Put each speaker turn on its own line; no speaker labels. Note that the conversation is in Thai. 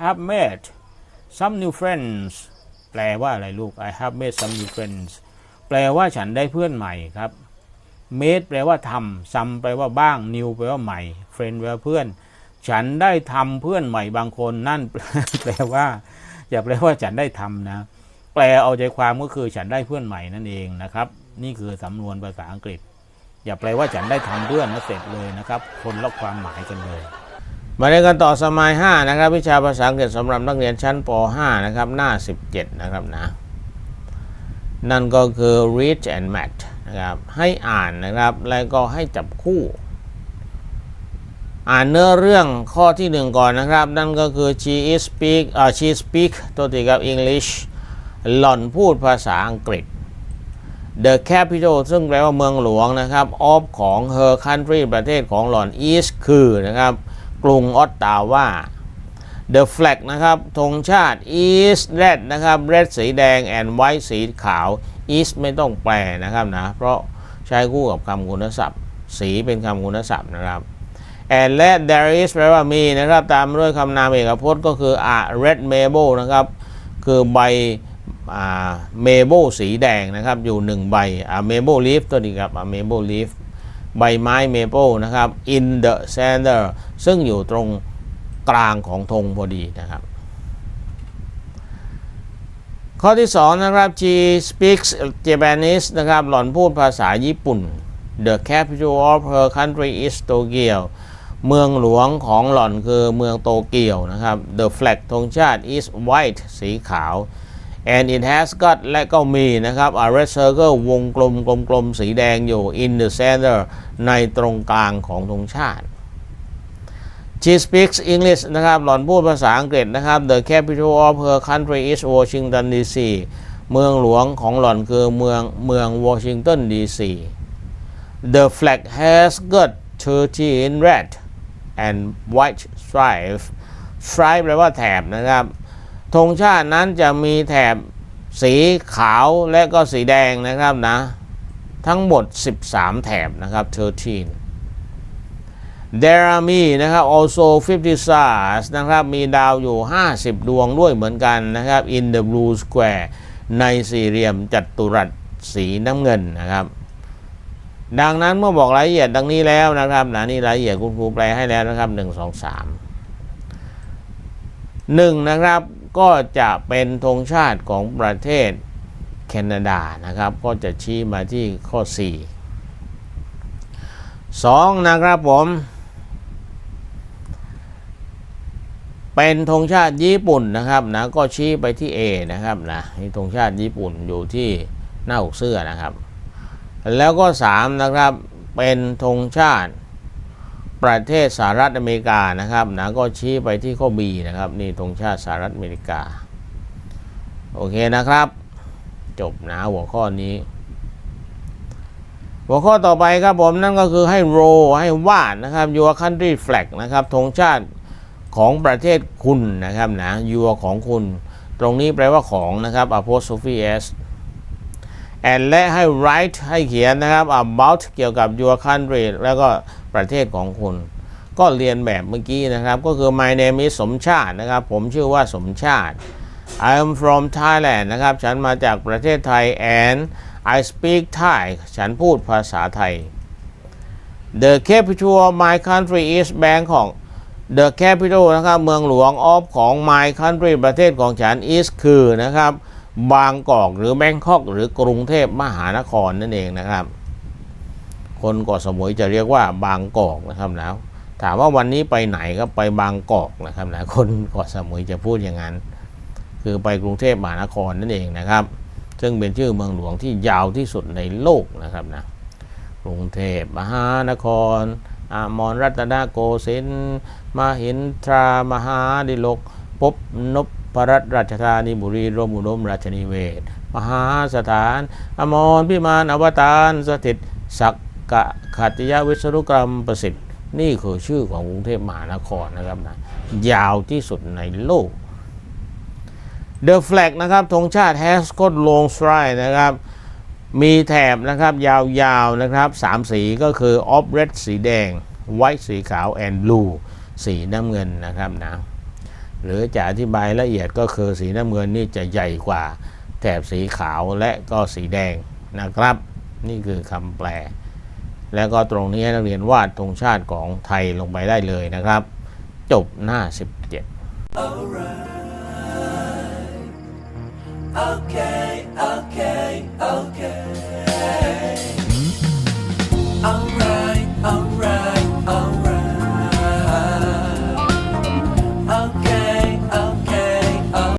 have made some new friends แปลว่าอะไรลูก I have made some new friends แปลว่าฉันได้เพื่อนใหม่ครับ made แปลว่าทำ some แปลว่าบ้าง new แปลว่าใหม่ friend แปลว่าเพื่อน ฉันได้ทำเพื่อนใหม่บางคนนั่นแปลว่า อย่าแปลว่าฉันได้ทำนะ แปลเอาใจความก็คือฉันได้เพื่อนใหม่นั่นเองนะครับ นี่คือสำนวนภาษาอังกฤษ อย่าแปลว่าฉันได้ทำเพื่อนนะเสร็จเลยนะครับ คนละความหมายกันเลย มาเรียนกันต่อสมัย 5 นะครับ วิชาภาษาอังกฤษสำหรับนักเรียนชั้นป .5 นะครับ หน้า 17 นะครับนะ นั่นก็คือ read and match นะครับ ให้อ่านนะครับ แล้วก็ให้จับคู่ อ่านเนื้อเรื่องข้อที่หนึ่งก่อนนะครับ นั่นก็คือ she is speak อ่า she speak ตัวติกับ English หล่อนพูดภาษาอังกฤษ the capital ซึ่งแปลว่าเมืองหลวงนะครับ of ของ her country ประเทศของหล่อน is คือนะครับ กรุงออตตาวา the flag นะครับธงชาติ is red นะครับ red สีแดง and white สีขาว is ไม่ต้องแปลนะครับนะ เพราะใช้คู่กับคำคุณศัพท์ สีเป็นคำคุณศัพท์นะครับ and และ there is แปลว่ามีนะครับ ตามด้วยคำนามเอกพจน์ก็คือ a red maple นะครับ คือใบเมเบิลสีแดงนะครับ อยู่หนึ่งใบอ่าเมเบิลลีฟตัวนี้ครับอ่าเมเบิลลีฟ ใบไม้เมเปิลนะครับ in the center ซึ่งอยู่ตรงกลางของธงพอดีนะครับ ข้อที่ 2 นะครับ she speaks Japanese นะครับ หล่อนพูดภาษาญี่ปุ่น the capital of her country is Tokyo เมืองหลวงของหล่อนคือเมืองโตเกียวนะครับ the flag ธงชาติ is white สีขาว and it has got และก็มีนะครับ a red circle วงกลมกลมๆสีแดงอยู่ in the center ในตรงกลางของธงชาติ She speaks English นะครับ หล่อนพูดภาษาอังกฤษนะครับ The capital of her country is Washington DC เมืองหลวงของหล่อนคือเมืองเมืองวอชิงตันดีซี The flag has got 13 red and white stripes stripe แปลว่าแถบนะครับ ธงชาตินั้นจะมีแถบสีขาวและก็สีแดงนะครับนะ ทั้งหมด 13 แถบนะครับ 13 There are มีนะครับ also 50 stars นะครับ มีดาวอยู่ 50 ดวงด้วยเหมือนกันนะครับ in the blue square ในสี่เหลี่ยมจัตุรัสสีน้ำเงินนะครับ ดังนั้นเมื่อบอกรายละเอียดดังนี้แล้วนะครับนะนี่รายละเอียดคุณครูแปลให้แล้วนะครับ 1 2 3 1 นะครับ ก็จะเป็นธงชาติของประเทศแคนาดานะครับ ก็จะชี้มาที่ข้อ 4 2 นะครับผม เป็นธงชาติญี่ปุ่นนะครับนะก็ชี้ไปที่ A นะครับนะนี่ธงชาติญี่ปุ่นอยู่ที่หน้าอกเสื้อนะครับ แล้วก็ 3 นะครับเป็นธงชาติ ประเทศสหรัฐอเมริกานะครับนะก็ชี้ไปที่ข้อ B นะครับ นี่ธงชาติสหรัฐอเมริกา โอเคนะครับ จบนะหัวข้อนี้ หัวข้อต่อไปครับผมนั่นก็คือให้โรให้วาดนะครับ your country flag นะครับธงชาติของประเทศคุณนะครับนะ your ของคุณ ตรงนี้แปลว่าของนะครับ apostrophe s and และให้ write ให้เขียนนะครับ about เกี่ยวกับ your country แล้วก็ ประเทศของคุณ ก็เรียนแบบเมื่อกี้นะครับ ก็คือ my name is สมชาตินะครับ ผมชื่อว่าสมชาติ I am from Thailand นะครับ ฉันมาจากประเทศไทย and I speak Thai ฉันพูดภาษาไทย The capital of my country is Bangkok The capital นะครับ เมืองหลวง of ของ my country ประเทศของฉัน is คือนะครับ บางกอกหรือแบงคอกหรือกรุงเทพมหานครนั่นเองนะครับ คนเกาะสมุยจะเรียกว่าบางกอกนะครับนะถามว่าวันนี้ไปไหนก็ไปบางกอกนะครับนะคนเกาะสมุยจะพูดอย่างนั้น คือไปกรุงเทพมหานครนั่นเองนะครับ ซึ่งเป็นชื่อเมืองหลวงที่ยาวที่สุดในโลกนะครับนะกรุงเทพมหานคร อามรรัตนโกสินทร์มหินทรามหาดิลกพบนพรัตราชธานีบุรีรมอุดมราชนิเวศ มหาสถาน อมรพิมานอวตารสถิตสัก กะขัตยวิศรุกรรมประสิทธิ์ นี่คือชื่อของกรุงเทพมหานครนะครับนะยาวที่สุดในโลก The flag นะครับธงชาติ has got long stripe นะครับมีแถบนะครับยาวๆนะครับสามสีก็คือ of red สีแดง white สีขาว and blue สีน้ำเงินนะครับนะหรือจะอธิบายละเอียดก็คือสีน้ำเงินนี่จะใหญ่กว่า แถบสีขาวและก็สีแดงนะครับ นี่คือคำแปล แล้วก็ตรงนี้นักเรียนวาดธงชาติของไทยลงไปได้เลยนะครับ จบหน้า 17 Alright.
Okay, okay, okay.